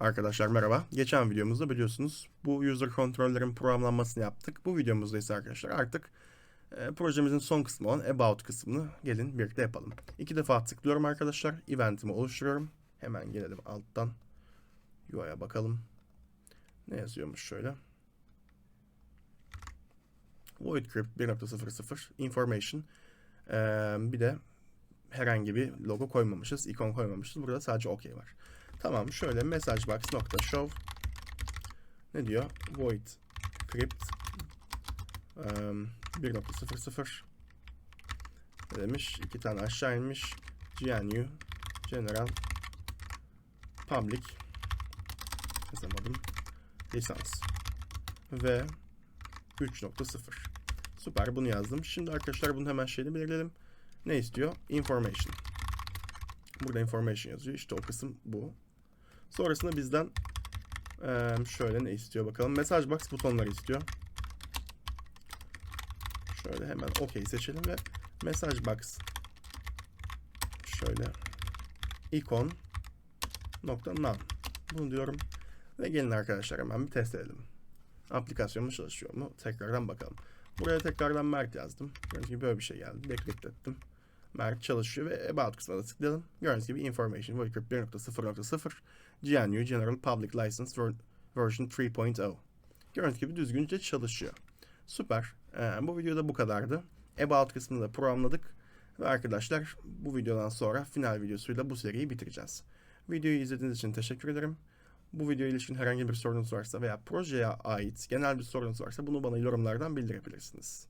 Arkadaşlar merhaba. Geçen videomuzda biliyorsunuz bu user kontrollerin programlanmasını yaptık. Bu videomuzda ise arkadaşlar artık e, projemizin son kısmı olan about kısmını gelin birlikte yapalım. İki defa tıklıyorum arkadaşlar. Eventimi oluşturuyorum. Hemen gelelim alttan. UI'ya bakalım. Ne yazıyormuş şöyle. Void crypt 1.00 information. Ee, bir de herhangi bir logo koymamışız, ikon koymamışız. Burada sadece OK var. Tamam şöyle message box nokta show ne diyor? Void crypt um, 1.00 ne demiş? İki tane aşağı inmiş. GNU General Public yazamadım. Lisans ve 3.0 Süper bunu yazdım. Şimdi arkadaşlar bunun hemen şeyini belirleyelim. Ne istiyor? Information. Burada information yazıyor. İşte o kısım bu. Sonrasında bizden şöyle ne istiyor bakalım. Message box butonları istiyor. Şöyle hemen OK seçelim ve message box şöyle ikon nokta none. Bunu diyorum. Ve gelin arkadaşlar hemen bir test edelim. Aplikasyonumuz çalışıyor mu? Tekrardan bakalım. Buraya tekrardan Mert yazdım. Gördüğünüz böyle bir şey geldi. Beklettim. Mert çalışıyor ve About kısmına da tıklayalım. Gördüğünüz gibi Information Void 1.0.0 GNU General Public License ver- Version 3.0 Gördüğünüz gibi düzgünce çalışıyor. Süper. Ee, bu videoda bu kadardı. About kısmını da programladık. Ve arkadaşlar bu videodan sonra final videosuyla bu seriyi bitireceğiz. Videoyu izlediğiniz için teşekkür ederim. Bu videoya ilişkin herhangi bir sorunuz varsa veya projeye ait genel bir sorunuz varsa bunu bana yorumlardan bildirebilirsiniz.